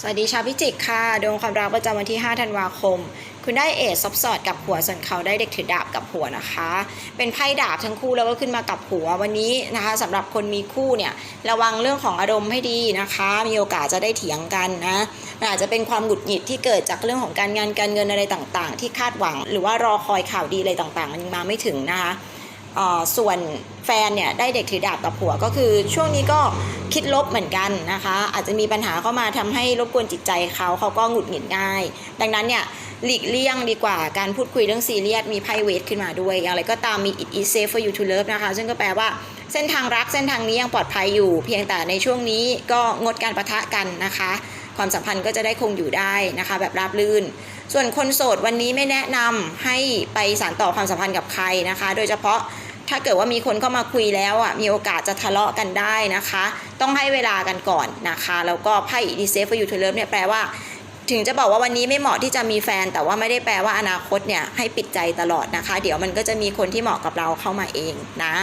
สวัสดีชาวพิจิกค่ะดวงความรักประจำวันที่ 5 ธันวาคม คุณได้เอซซอบสอดกับหัวส่วนเขาได้เด็กถือดาบกับหัวนะคะ เป็นไพ่ดาบทั้งคู่แล้วก็ขึ้นมากับหัววันนี้นะคะสำหรับคนมีคู่เนี่ยระวังเรื่องของอารมณ์ให้ดีนะคะ มีโอกาสจะได้เถียงกันนะอาจจะเป็นความหงุดหงิดที่เกิดจากเรื่องของการงานการเงินอะไรต่างๆ ที่คาดหวัง หรือว่ารอคอยข่าวดีอะไรต่างๆ มันยังมาไม่ถึงนะคะ ส่วนแฟนเนี่ยได้เด็กถือดาบต่อผัวก็คือช่วงนี้ก็คิดลบเหมือนกันนะคะ อาจจะมีปัญหาเข้ามาทำให้รบกวนจิตใจเขาเขาก็หงุดหงิดง่าย ดังนั้นเนี่ย หลีกเลี่ยงดีกว่าการพูดคุยเรื่องซีเรียสมีไพ่เวทขึ้นมาด้วย อย่างไรก็ตามมี it is safe for you to love นะคะ ซึ่งก็แปลว่าเส้นทางรักเส้นทางนี้ยังปลอดภัยอยู่ เพียงแต่ในช่วงนี้ก็งดการประทะกันนะคะ ความสัมพันธ์ก็จะได้คงอยู่ได้นะคะ แบบราบรื่น ส่วนคนโสดวันนี้ไม่แนะนำให้ไปสานต่อความสัมพันธ์กับใครนะคะ โดยเฉพาะถ้าเกิดว่ามีคนเข้ามาคุยแล้วอะมีโอกาสจะทะเลาะกันได้นะคะ ต้องให้เวลากันก่อนนะคะ แล้วก็ไพ่ดีเซฟ for you to love เนี่ยแปลว่า ถึงจะบอกว่าวันนี้ไม่เหมาะที่จะมีแฟน แต่ว่าไม่ได้แปลว่าอนาคตเนี่ยให้ปิดใจตลอดนะคะ เดี๋ยวมันก็จะมีคนที่เหมาะกับเราเข้ามาเองนะ